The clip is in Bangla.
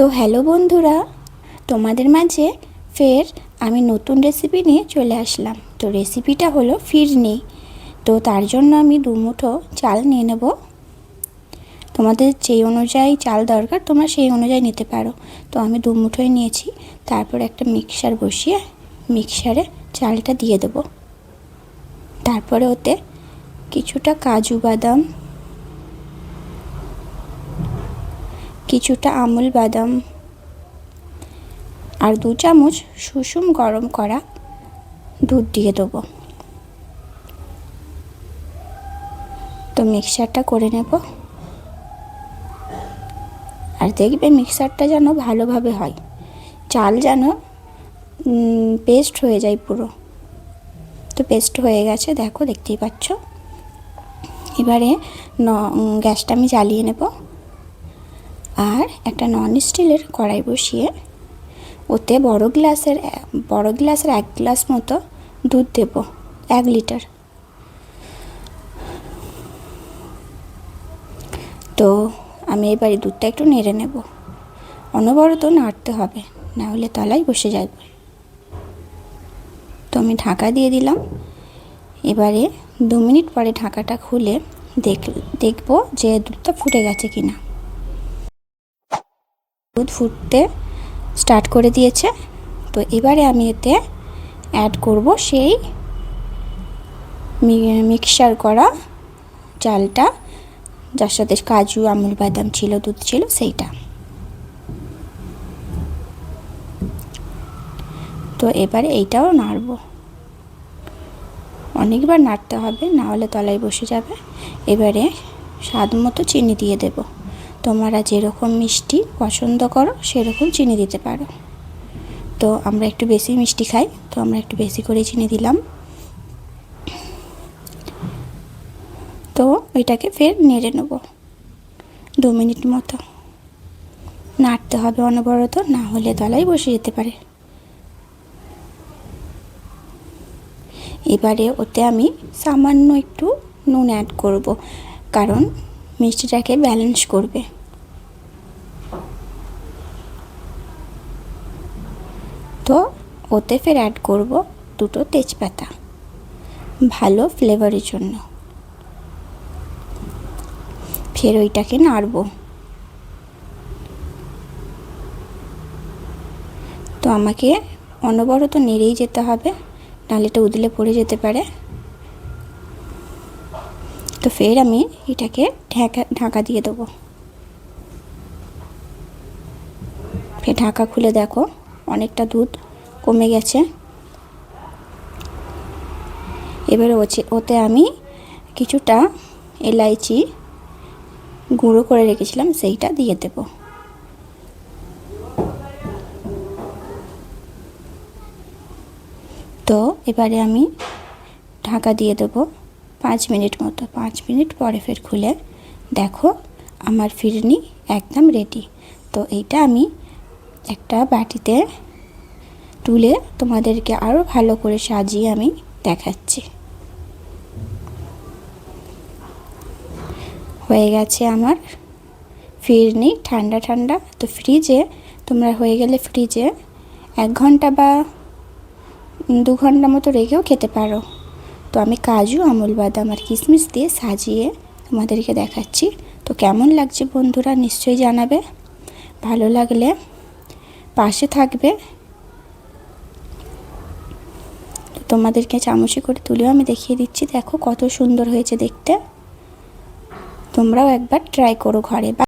তো হ্যালো বন্ধুরা, তোমাদের মাঝে ফের আমি নতুন রেসিপি নিয়ে চলে আসলাম। তো রেসিপিটা হলো ফিরনি। তো তার জন্য আমি দু মুঠো চাল নিয়ে নেব। তোমাদের যেই অনুযায়ী চাল দরকার, তোমরা সেই অনুযায়ী নিতে পারো। তো আমি দু মুঠোই নিয়েছি। তারপর একটা মিক্সার বসিয়ে মিক্সারে চালটা দিয়ে দেব। তারপরে ওতে কিছুটা কাজু বাদাম কিছুটা আমুল বাদাম আর দু চামচ সুষুম গরম করা দুধ দিয়ে দেবো। তো মিক্সারটা করে নেব। আর দেখবে মিক্সারটা যেন ভালোভাবে হয়। চাল যেন পেস্ট হয়ে যায় পুরো। তো পেস্ট হয়ে গেছে, দেখো, দেখতেই পাচ্ছ। এবারে ন গ্যাসটা আমি জ্বালিয়ে নেব। আর একটা নন স্টিলের কড়াই বসিয়ে ওতে বড় গ্লাসের বড় গ্লাসের এক গ্লাস মতো দুধ দেব, এক লিটার তো আমি এবারে দুধটা একটু নেড়ে নেব। অনবরত নাড়তে হবে, না হলে তলায় বসে যাবে। তো আমি ঢাকা দিয়ে দিলাম। এবারে দু মিনিট পরে ঢাকাটা খুলে দেখ, দেখব যে দুধটা ফুটে গেছে কিনা। ফুটতে স্টার্ট করে দিয়েছে। তো এবারে আমি এতে অ্যাড করব সেই মিক্সার করা চালটা, যার সাথে কাজু, আমুল বাদাম ছিল, দুধ ছিল, সেইটা। তো এবারে এইটাও নাড়ব। অনেকবার নাড়তে হবে, না হলে তলায় বসে যাবে। এবারে স্বাদ মতো চিনি দিয়ে দেব। তোমরা যেরকম মিষ্টি পছন্দ করো, সেরকম চিনি দিতে পারো। তো আমরা একটু বেশি মিষ্টি খাই, তো আমরা একটু বেশি করে চিনি দিলাম। তো ওইটাকে ফের নেড়ে নেব দু মিনিট মতো। নাড়তে হবে অনবরত, না হলে তলায় বসে যেতে পারে। এবারে ওতে আমি সামান্য একটু নুন অ্যাড করব, কারণ মিষ্টিটাকে ব্যালেন্স করবে। তো ওতে ফের অ্যাড করব দুটো তেজপাতা। ভালো ফ্লেভারের জন্য। ফের ওইটাকে নাড়ব। তো আমাকে অনবরত নেড়েই যেতে হবে, নাহলে এটা উদলে পড়ে যেতে পারে। তো ফের আমি এটাকে ঢাকা ঢাকা দিয়ে দেবো। ফের ঢাকা খুলে দেখো, অনেকটা দুধ কমে গেছে। এবারে ওছে ওতে আমি কিছুটা এলাইচি গুঁড়ো করে রেখেছিলাম, সেইটা দিয়ে দেব। তো এবারে আমি ঢাকা দিয়ে দেব। পাঁচ মিনিট মতো, পাঁচ মিনিট পরে ফের খুলে দেখো আমার ফিরনি একদম রেডি তো এইটা আমি একটা বাটিতে তুলে তোমাদেরকে আরও ভালো করে সাজিয়ে আমি দেখাচ্ছি। হয়ে গেছে আমার ফিরনি, ঠান্ডা ঠান্ডা। তো ফ্রিজে তোমরা হয়ে গেলে ফ্রিজে এক ঘণ্টা বা দু ঘণ্টা মতো রেখেও খেতে পারো। তো আমি কাজু, আমুল বাদাম আর কিশমিশ দিয়ে সাজিয়ে তোমাদেরকে দেখাচ্ছি। তো কেমন লাগছে বন্ধুরা নিশ্চয়ই জানাবে। ভালো লাগলে পাশে থাকবে। তোমাদেরকে চামচে করে তুলেও আমি দেখিয়ে দিচ্ছি। দেখো কত সুন্দর হয়েছে দেখতে। তোমরাও একবার ট্রাই করো ঘরে।